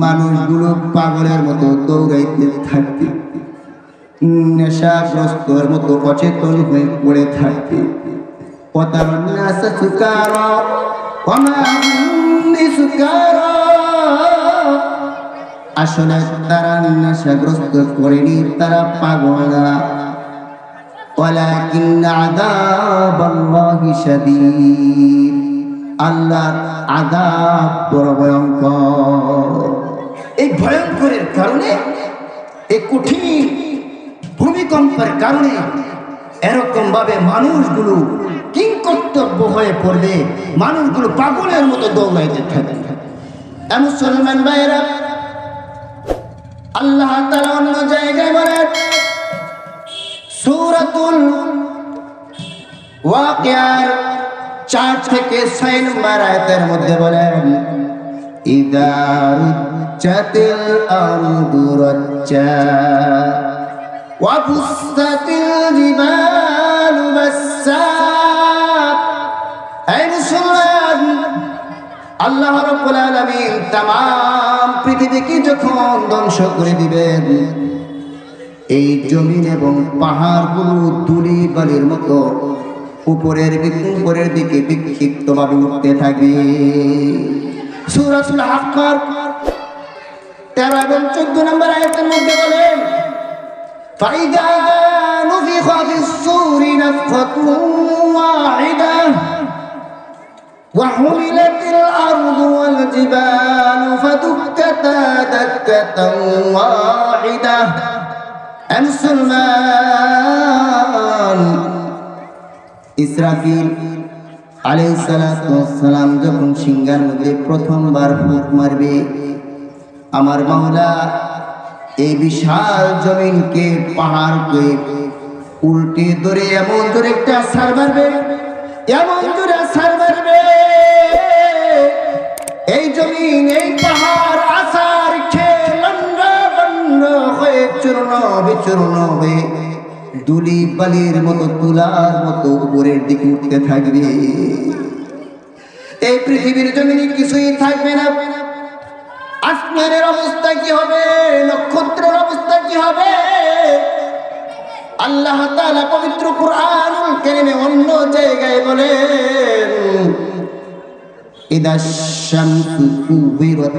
মানুষগুলো পাগলের মতো দৌড়াইতে থাকবে নেশাগ্রস্তর মতো অচেতন হয়ে পড়ে থাকবে وترناس سكارى وما هم بسكارى আসলে তারা নেশাগ্রস্ত করেনি তারা পাগল না ولكن عذاب الله شديد আল্লাহর আযাব বড় ভয়ঙ্কর। এই ভয়ঙ্করের কারণে, এই কঠিন ভূমিকম্পের কারণে এরকম ভাবে মানুষগুলো কিংকর্তব্য হয়ে পড়বে মানুষগুলো পাগলের মতো দৌড়াইতে থাকে। এ মুসলমান ভাইরা আল্লাহ তাআলা অন্য জায়গায় বলেন, সূরাতুল ওয়াকিয়ার চার থেকে ছয় নম্বর আয়াতের মধ্যে বলেন ইদার চাতিল আরদু দুরচ্চা ওয়া বুসাতিল জিবালু মাসসা এই মুসলমান, আল্লাহ রাব্বুল আলামিন तमाम পৃথিবীকে যখন ধ্বংস করে দিবেন, এই জমিন এবং পাহাড়গুলো তুলি বালির মতো উপরের দিক- উপরের দিকে বিক্ষিপ্ত ভাবে উঠতে থাকবে সূরাতুল হাক্কার 13 এবং 14 নম্বর আয়াতের মধ্যে বলেন فإذا نفخ في الصور نفخة واحدة وحملت ইসরাফিল আলাইসালাম যখন সিংহার মধ্যে প্রথমবার ফুক মারবে, আমার মাওলা এই বিশাল জমিনকে পাহাড় পাহাড়কে উল্টে ধরে এমন ধরে একটা সার মারবে, এমন জোরে আছাড় মারবে। এই জমিন, এই পাহাড় আছাড় খেয়ে লন্ড বন্ড হয়ে চূর্ণ বিচূর্ণ হয়ে দুলিপ বালির মতো, তুলার মতো উপরের দিকে উঠতে থাকবে। এই পৃথিবীর জমিনে কিছুই থাকবে না। আসমানের অবস্থা কি হবে? নক্ষত্রের অবস্থা কি হবে? আল্লাহ তাআলা পবিত্র কুরআন কারীমে অন্য জায়গায় বলেন ইদাস শামসু কুবিরাত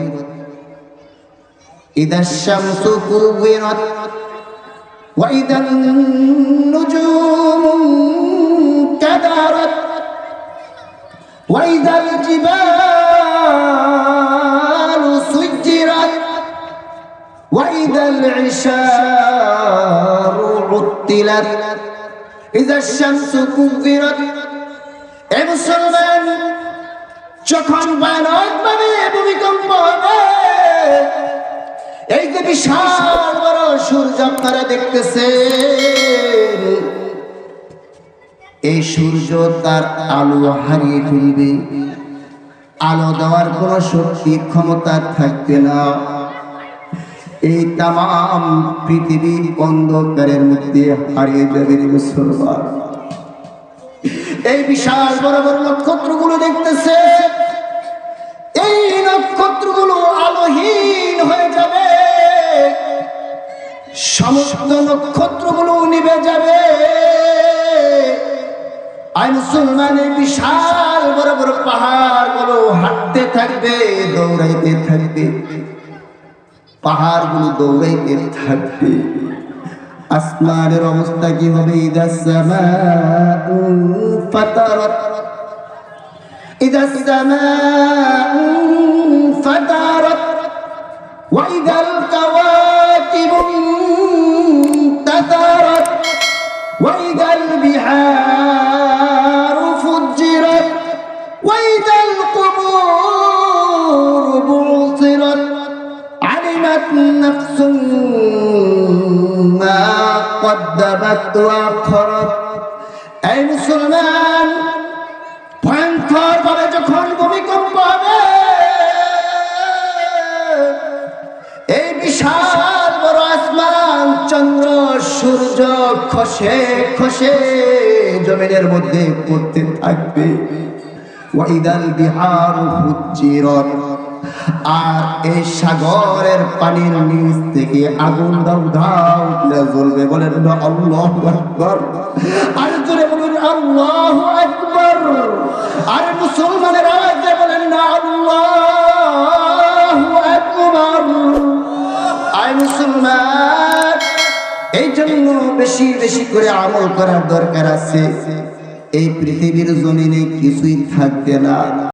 ইদাস শামসু কুবিরাত وإذا النجوم كدرت وإذا الجبال سجرت وإذا العشار عطلت إذا الشمس كورت এ মুসলমান যখন ভয়ানকভাবে ভূমিকম্প হবে এই যে বিশাল বড় সূর্য আপনারা দেখতেছেন। এই সূর্য তার আলো হারিয়ে ফেলবে। আলো দেওয়ার কোন শক্তি, ক্ষমতা থাকবে না। এই তাম পৃথিবীর অন্ধকারের মধ্যে হারিয়ে যাবে মুসলমান। এই বিশাল বড় বড় নক্ষত্রগুলো দেখতেছে সমস্ত নক্ষত্রগুলো নিবে যাবে। আর মুসলমানের বিশাল বড় বড় পাহাড়গুলো হাঁটতে থাকবে, দৌড়াইতে থাকবে। পাহাড়গুলো দৌড়াইতে থাকবে। আসমানের অবস্থা কি হবে? ফাতারত। ওয়াইদাল কাওয়া انتثرت وإذا البحار فجرت وإذا القبور بعثرت علمت نفس ما قدمت وأخرت أي مسلمان ভয়ঙ্কর ভাবে যখন ভূমিকম্প চন্দ্র, সূর্য খসে খসে, জমিনের মধ্যে পড়তে থাকবে। ওয়াইদাল বিহার ফুজ্জিরাত আর এই সাগরের পানির নিচ থেকে আগুন দাও দাও জ্বলবে। বলেন, না, আল্লাহ আকবর। আর জোরে বলুন, আল্লাহ আকবর। আর মুসলমানের আওয়াজে বলেন, না, আল্লাহ আকবর। আয় মুসলমান এই জন্য বেশি বেশি করে আমল করার দরকার আছে। এই পৃথিবীর জমিনে কিছুই থাকবে না।